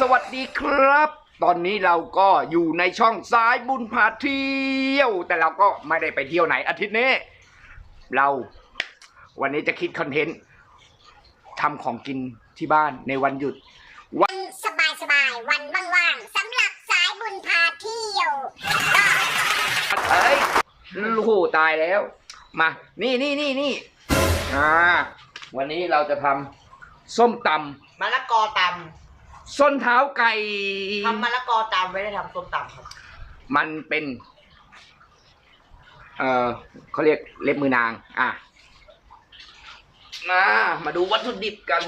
สวัสดีครับ ตอนนี้เราก็อยู่ในช่องสายบุญพาเที่ยว แต่เราก็ไม่ได้ไปเที่ยวไหนอาทิตย์นี้ เราวันนี้จะคิดคอนเทนต์ทำของกินที่บ้านในวันหยุด วันสบายสบายๆวันว่างๆสำหรับสายบุญพาเที่ยวเอ้ยลูกตายแล้ว มา นี่นี่นี่นี่อ่าวันนี้เราจะทำส้มตมะละกอตำ ส้นเท้าไก่ำทำมะละกอตำไม่ได้ทำส้มตำครับ มันเป็น เออเขาเรียกเล็บมือนาง อะ มา มาดูวัตถุดิบกัน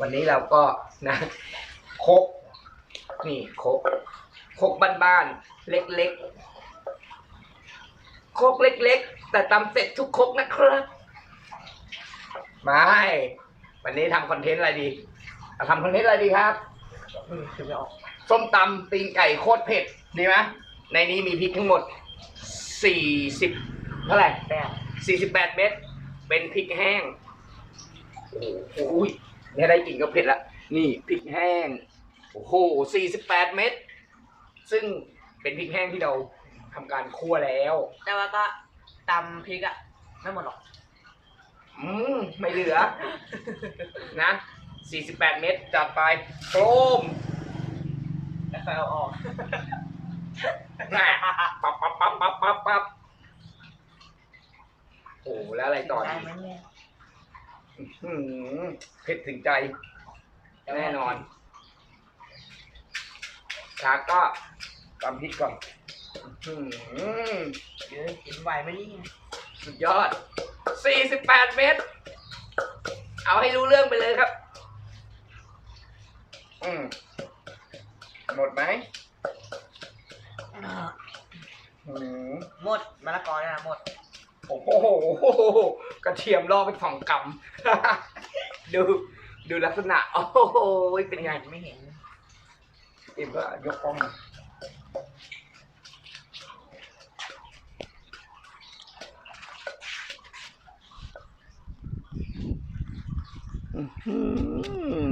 วันนี้เราก็นะครกนี่ครกครกบ้านๆ เล็กๆครกเล็กๆ แต่ตำเสร็จทุกครกนะครับ ไม่ วันนี้ทำคอนเทนต์อะไรดีทำคอนเทนต์อะไรดีครับส้มตำตีนไก่โคตรเผ็ดดีไหมในนี้มีพริกทั้งหมดสี่สิบเท่าไหร่แป้งสี่สิบแปดเม็ดเป็นพริกแห้งโอ้โหเนี่ยได้กลิ่นก็เผ็ดละนี่พริกแห้งโอ้โหสี่สิบแปดเม็ดซึ่งเป็นพริกแห้งที่เราทำการคั่วแล้ว แต่ว่าก็ตำพริกอะไม่หมดหรอก อืมไม่เหลือ นะสี่สิบแปดเม็ดจัดไปโครมแล้วค่อยเอาออกน่ะปั๊บปั๊บปั๊บปั๊บปั๊บปั๊บโอ้แล้วอะไรต่อได้ดีไหมเนี่ยหืมเผ็ดถึงใจ แน่นอนจากก็ตำพริกก่อนหืมเดี๋ยวกินไหวไหมนี่สุดยอด 48 เมตร เอาให้รู้เรื่องไปเลยครับ อืมหมดไหมหืมหมดมะละกอเนี่ยนะหมดโอ้โหกระเทียมล่อไปสองกำ ดู ดูลักษณะ โอ้โห เป็นไง ไม่เห็นเอ็มก็ยกกล้องมาอื้อหือ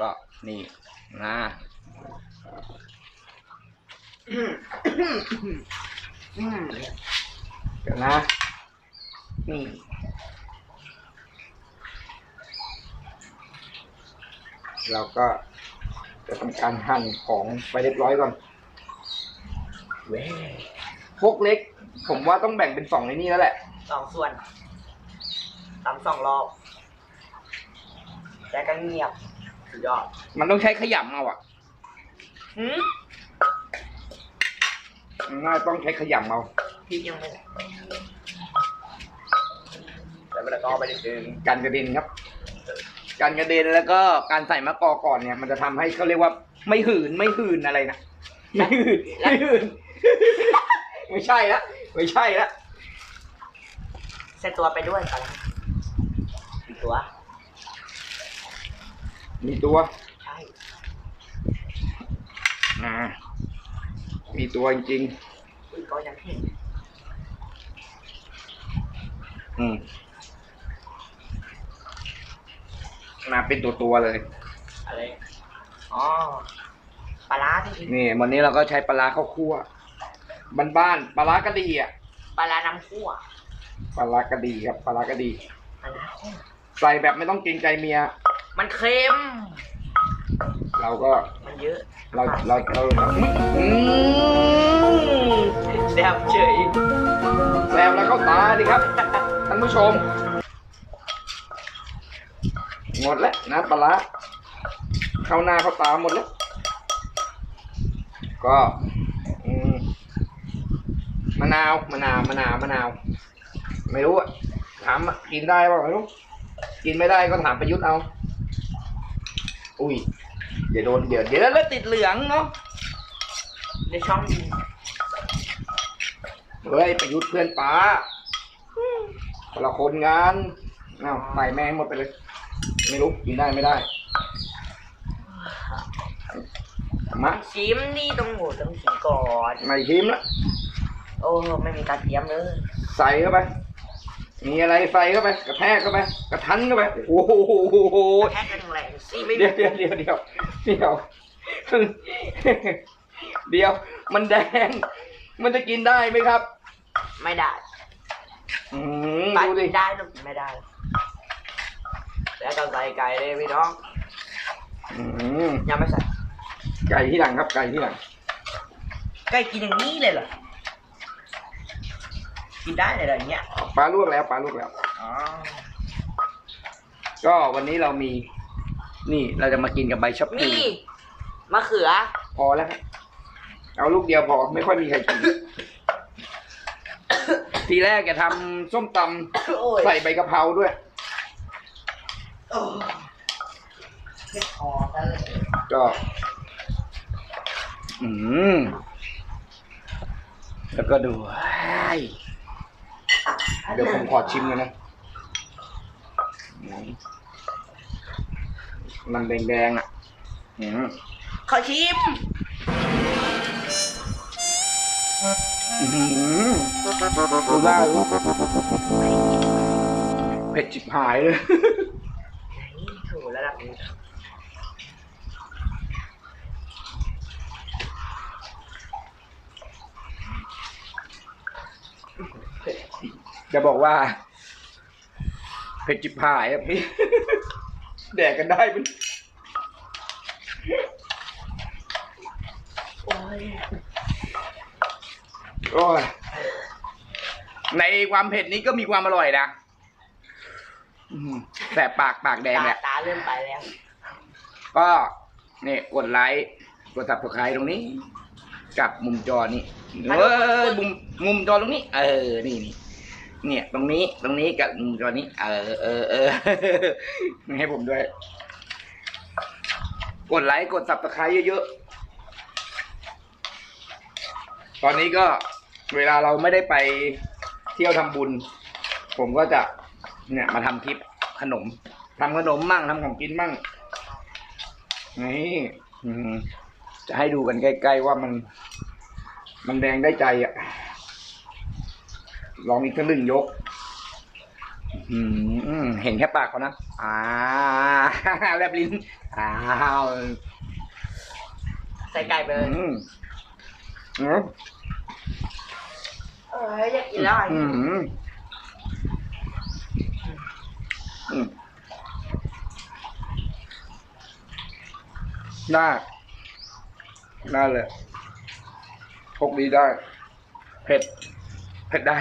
ก็ นี่นะเดี๋ยวนะ นี่เราก็จะทำการหั่นของไปเรียบร้อยก่อนเว้ยพวกเล็ก ผมว่าต้องแบ่งเป็นสองในนี้แล้วแหละ สองส่วนตำสองรอบแต่ก็เงียบ สุดยอดมันต้องใช้ขยำเอาอะหืมน่าต้องใช้ขยำเอา พริกยังไม่แต่มะละกอไปนิดนึงการกระเด็นครับ การกระเด็นแล้วก็การใส่มะกอกก่อนเนี่ย มันจะทำให้เขาเรียกว่าไม่หืนไม่หืนอะไรนะไม่หืนไม่หืน ไม่ใช่ละไม่ใช่ละเซตตัวไปด้วยไปละอีกตัว มีตัว ใช่อ่ามีตัวจริงอุ้ยก็ยังเห็นๆอืมมาเป็นตัวตัวๆเลย อะไร อ๋อ ปลาร้าที่กินนี่วันนี้เราก็ใช้ปลาร้าข้าวคั่วบ้านๆปลาร้ากระดีอะ ปลาร้าน้ำคั่วปลาร้ากระดีครับปลาร้ากระดี ปลาร้าคั่วใส่แบบไม่ต้องเกรงใจเมีย มันเค็ม เราก็มันเยอะเราเราเราอืมแซ่บเฉยแซมแล้วเข้าตาดิครับท่านผู้ชม หมดแล้วนะปลาร้าเข้าหน้าเข้าตาหมดแล้ว ก็อืมมะนาวมะนาวมะนาวมะนาว ไม่รู้อะถามอะกินได้เปล่าไม่รู้ กินไม่ได้ก็ถามประยุทธ์เอา อุ้ย เดี๋ยวโดนเดี๋ยวเดี๋ยวแล้วติดเหลืองเนาะในช่องยิงเฮ้ยประยุทธ์เพื่อนป้าคนละคนงานเอาใส่แม่งหมดไปเลย ไม่รู้กินได้ไม่ได้มาชิมนี่ต้องหมูต้องชิมก่อนไม่ชิมละโอ้ไม่มีการเตรียมเลย ใส่เข้าไป มีอะไรใส่เข้าไปกระแทกเข้าไปกระทันเข้าไปโอ้โหแค่กันแรงๆสิไม่เดี๋ยวเดี๋ยวเดี๋ยวเดี๋ยวเดี๋ยวเดี๋ยว มันแดง มันจะกินได้ไหมครับไม่ได้อืมไปดูดิได้หรือไม่ได้ แล้วต้องใส่ไก่เลยพี่น้องอืมยังไม่ใส่ไก่ที่หลังครับไก่ที่หลัง ไก่กินอย่างนี้เลยเหรอ กินได้เลยเหรออย่างเงี้ย ปลาลวกแล้วปลาลวกแล้ว อ๋อ ก็วันนี้เรามี นี่เราจะมากินกับใบชะพลูนี่มะเขือ พอแล้วครับเอาลูกเดียวพอไม่ค่อยมีใครกิน ทีแรกจะทำส้มตโอ้ยำใส่ใบกะเพราด้วย โอ้ยเจ็บคอซะเลยก็ อืมแล้วก็ดูเฮ้ย เดี๋ยวผมขอชิมเลยนะอืมมันแดงๆอะอืมขอชิมอื้อหือดูได้รู้เผ็ดจิบหายเลยนี่ถูกระดับนี้ จะบอกว่าเผ็ดจิบหายอะพี่ แดกกันได้เป็นโอ้ยโอ้ยในความเผ็ดนี้ก็มีความอร่อยนะอื้อหือแสบปากปากแดงตาแหละ ตาเริ่มไปแล้ว ก็เนี่ยกดไลค์กด subscribe ตรงนี้ กับมุมจอนี้เออมุมมุมจอตรงนี้ เออ นี่นี่ เนี่ย ตรงนี้ตรงนี้กับมุมจอนี้ เออเออเออให้ผมด้วย กดไลค์กด subscribe เยอะๆ ตอนนี้ก็เวลาเราไม่ได้ไปเที่ยวทำบุญ ผมก็จะ เนี่ย มาทำคลิปขนมทำขนมมั่งทำของกินมั่งนี่จะให้ดูกันใกล้ๆว่ามัน มันแดงได้ใจอะ ลองอีกสักหนึ่งยกอืมเห็นแค่ปากเขานะอ่าแลบลิ้นอ้าวใส่ไก่ไปเลยอืมอืมเอออยากกินแล้วอะอืมอืมได้ได้เลยพกดีได้ เผ็ด เผ็ดได้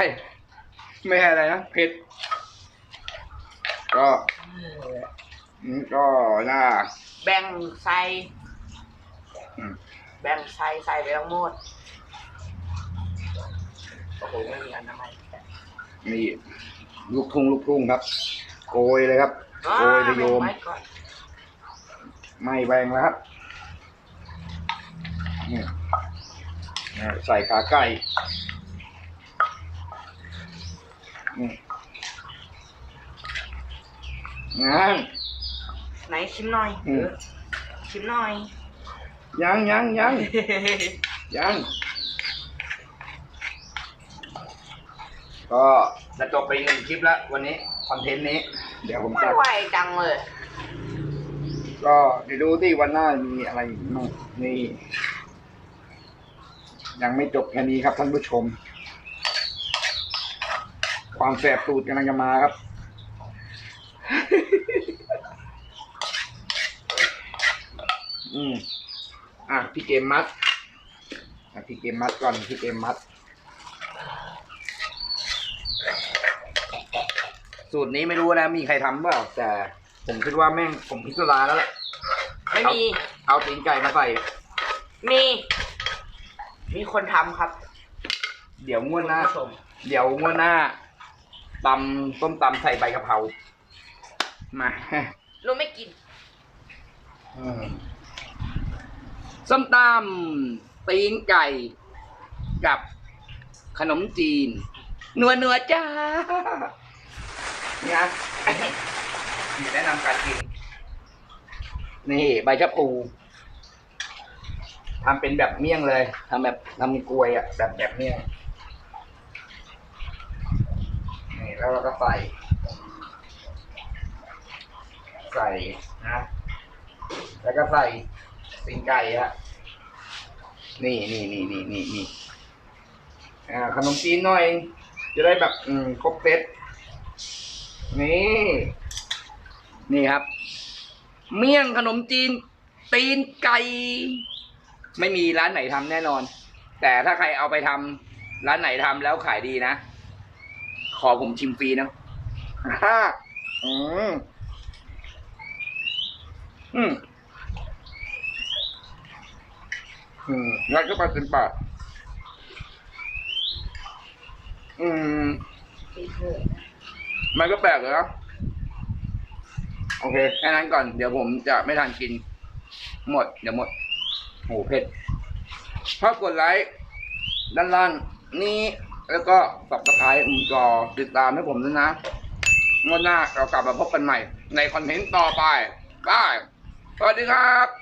ไม่ให้อะไรนะเผ็ดก็อืมก็น่า แบ่งใส่อืม แบ่งใส่ใส่ไปทั้งหมดโอ้โหไม่มีอนามัยนี่ลูกทุ่งลูกทุ่งครับ โกยเลยครับ โกยระโยมไว้ก่อนไม่แบงแล้วครับนี่นะใส่ขาไก่ นี่งั้นไหนชิมหน่อยอืมเออชิมหน่อย ยังยังยังยังก็จะจบไปหนึ่งคลิปแล้ววันนี้ คอนเทนต์นี้ เดี๋ยวผมไม่จะไหวจังเลยก็เดี๋ยวดูที่วันหน้ามีอะไรอีกบ้างนี่ ยังไม่จบแค่นี้ครับท่านผู้ชม ความแสบตูดกำลังจะมาครับ อืมอะพี่เกมมัดอะพี่เกมมัดก่อนพี่เกมมัด สูตรนี้ไม่รู้นะ มีใครทำเปล่า แต่ ผมคิดว่าแม่งผมพิจารณาแล้วแหละไม่มี เอาตีนไก่มาใส่ มี มีคนทำครับ เดี๋ยวงวดหน้าคุณผู้ชมเดี๋ยวงวดหน้า ตำต้มตำใส่ใบกะเพรามาหนูไม่กินส้มตำตีนไก่ กับขนมจีนนัวนัวๆจ้าเนี่ยแนะนำการกิน นี่ใบชะพูทำเป็นแบบเมี่ยงเลยทำแบบทำกลวยอะแบบแบบเมี่ยงนี่ นี่ แล้วเราก็ใส่ ใส่นะ แล้วก็ใส่ตีนไก่ฮะนี่นี่นี่นี่นี่นี่อ่าขนมจีนหน่อย จะได้แบบอืมครบเซตนี่ นี่ครับ เมี่ยงขนมจีน ตีนไก่ ไม่มีร้านไหนทำแน่นอน แต่ถ้าใครเอาไปทำร้านไหนทำแล้วขายดีนะ ขอผมชิมฟรีนะฮ่าอืมอืมอืมแล้วก็ปลาเต็มปากอืม มันก็แปลกเลยนะโอเค แค่นั้นก่อน เดี๋ยวผมจะไม่ทันกิน หมด เดี๋ยวหมดโหเผ็ดถ้ากดไลค์ด้านล่างนี้ แล้วก็สับสไครต์รอติดตามให้ผมด้วยนะงวดหน้าเรากลับมาพบกันใหม่ ในคอนเทนต์ต่อไปได้สวัสดีครับ